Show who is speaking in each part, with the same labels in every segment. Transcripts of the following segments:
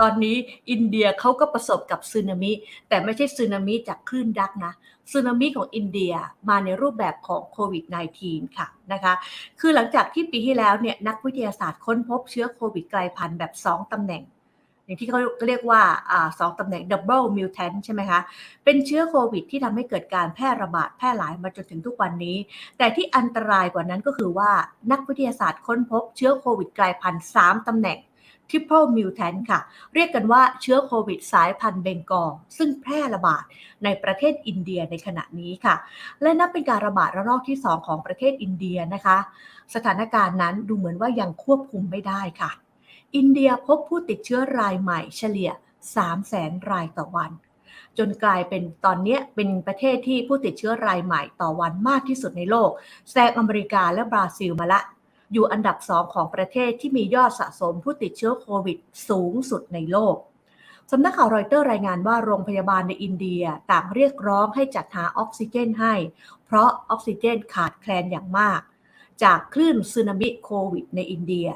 Speaker 1: ตอนนี้อินเดียเขาก็ประสบกับสึนามิ แต่ไม่ใช่สึนามิจากคลื่นยักนะสึนามิของอินเดียมาในรูปแบบของโควิด -19 ค่ะนะคะคือหลังจากที่ปีที่แล้วเนี่ยนักวิทยาศาสตร์ค้นพบเชื้อโควิดกลายพันธุ์แบบ 2 ตำแหน่งอย่างที่เขาเรียกว่าอ่าสองตำแหน่ง double mutant ใช่ไหมคะ เป็นเชื้อโควิดที่ทำให้เกิดการแพร่ระบาดแพร่หลายมาจนถึงทุกวันนี้ แต่ที่อันตรายกว่านั้นก็คือว่านักวิทยาศาสตร์ค้นพบเชื้อโควิดกลายพันธุ์3ตำแหน่ง triple mutant ค่ะ เรียกกันว่าเชื้อโควิดสายพันธุ์เบงกอลซึ่งแพร่ระบาดในประเทศอินเดียในขณะนี้ค่ะ และนับเป็นการระบาดระลอกที่ 2 ของประเทศอินเดียนะคะ สถานการณ์นั้นดูเหมือนว่ายังควบคุมไม่ได้ค่ะ อินเดียพบผู้ติดเชื้อรายใหม่เฉลี่ย 3 0 0แสนรายต่อวันจนกลายเป็นตอนนี้เป็นประเทศที่ผู้ติดเชื้อรายใหม่ต่อวันมากที่สุดในโลก แซงอเมริกาและบราซิลมาละ อยู่อันดับ2ของประเทศที่มียอดสะสมผู้ติดเชื้อโควิดสูงสุดในโลกสำนักข่าวรอยเตอร์รายงานว่าโรงพยาบาลในอินเดียต่างเรียกร้องให้จัดหาออกซิเจนให้ เพราะออกซิเจนขาดแคลนอย่างมาก จากคลื่นสึนามิโควิดในอินเดีย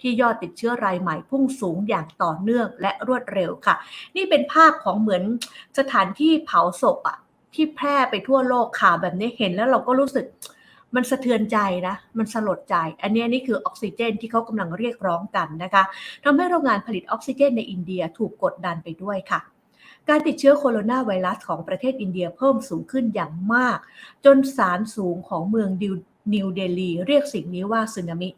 Speaker 1: ที่ยอดติดเชื้อรายใหม่พุ่งสูงอย่างต่อเนื่องและรวดเร็วค่ะ นี่เป็นภาพของเหมือนสถานที่เผาศพอะที่แพร่ไปทั่วโลกข่าวแบบนี้เห็นแล้วเราก็รู้สึก มันสะเทือนใจนะ มันสลดใจ อันนี้นี่คือออกซิเจนที่เขากำลังเรียกร้องกันนะคะทำให้โรงงานผลิตออกซิเจนในอินเดียถูกกดดันไปด้วยค่ะการติดเชื้อโคโรนาไวรัสของประเทศอินเดียเพิ่มสูงขึ้นอย่างมาก จนสารสูงของเมืองดิวนิวเดลีเรียกสิ่งนี้ว่าสึนามิ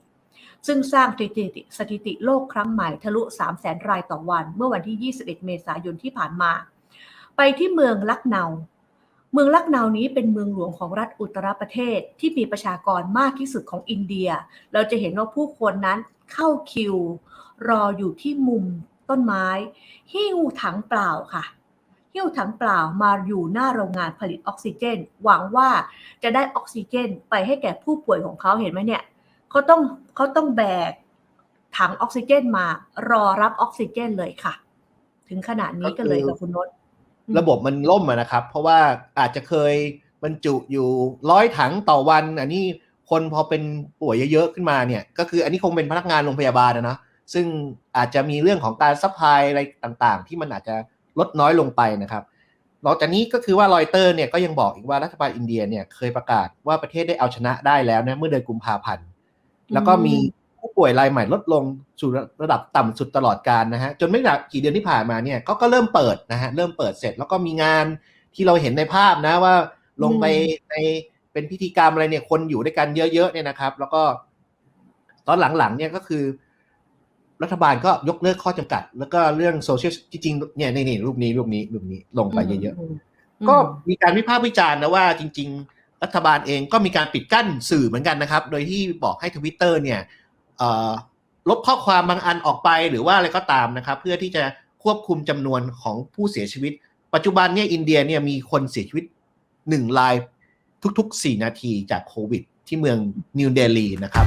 Speaker 1: ซึ่งสร้างสถิติสถิติโลกครั้งใหม่ทะลุ 3 0 0แสนรายต่อวัน เมื่อวันที่ 21 เมษายนที่ผ่านมา ไปที่เมืองลักเนา เมืองลักเนานี้เป็นเมืองหลวงของรัฐอุตตรประเทศที่มีประชากรมากที่สุดของอินเดีย เราจะเห็นว่าผู้คนนั้นเข้าคิว รออยู่ที่มุมต้นไม้ หิ้วถังเปล่าค่ะ หิ้วถังเปล่ามาอยู่หน้าโรงงานผลิตออกซิเจน หวังว่าจะได้ออกซิเจนไปให้แก่ผู้ป่วยของเขาเห็นไหมเนี่ยเขาต้องเขาต้องแบกถังออกซิเจนมารอรับออกซิเจนเลยค่ะ ถึงขนาดนี้กันเลยกับคุณนศ
Speaker 2: ระบบมันล่มอะนะครับ เพราะว่าอาจจะเคยบรรจุอยู่ร้อยถังต่อวัน อันนี้คนพอเป็นป่วยเยอะๆขึ้นมาเนี่ย ก็คืออันนี้คงเป็นพนักงานโรงพยาบาลนะนะซึ่งอาจจะมีเรื่องของการซัพพลายอะไรต่างๆ ที่มันอาจจะลดน้อยลงไปนะครับนอกจากนี้ก็คือว่ารอยเตอร์เนี่ยก็ยังบอกอีกว่ารัฐบาลอินเดียเนี่ยเคยประกาศว่าประเทศได้เอาชนะได้แล้วนะเมื่อเดือนกุมภาพันธ์ แล้วก็มี ผู้ป่วยรายใหม่ลดลงสู่ระดับต่ำสุดตลอดการนะฮะจนไม่นานกี่เดือนที่ผ่านมาเนี่ยก็ก็เริ่มเปิดนะฮะเริ่มเปิดเสร็จแล้วก็มีงานที่เราเห็นในภาพนะว่าลงไปในเป็นพิธีกรรมอะไรเนี่ยคนอยู่ด้วยกันเยอะๆเนี่ยนะครับ แล้วก็ตอนหลังๆเนี่ยก็คือ รัฐบาลก็ยกเลิกข้อจำกัด แล้วก็เรื่องโซเชียลจริงๆเนี่ยนี่นี่รูปนี้รูปนี้รูปนี้ลงไปเยอะๆก็มีการวิพากษ์วิจารณ์นะว่าจริง ๆ รัฐบาลเองก็มีการปิดกั้นสื่อเหมือนกันนะครับ โดยที่บอกให้ทวิตเตอร์เนี่ย ลบข้อความบางอันออกไปหรือว่าอะไรก็ตามนะครับ เพื่อที่จะควบคุมจำนวนของผู้เสียชีวิต ปัจจุบันเนี่ยอินเดียเนี่ยมีคนเสียชีวิตหนึ่งรายทุกๆ 4 นาทีจากโควิด ที่เมืองนิวเดลีนะครับ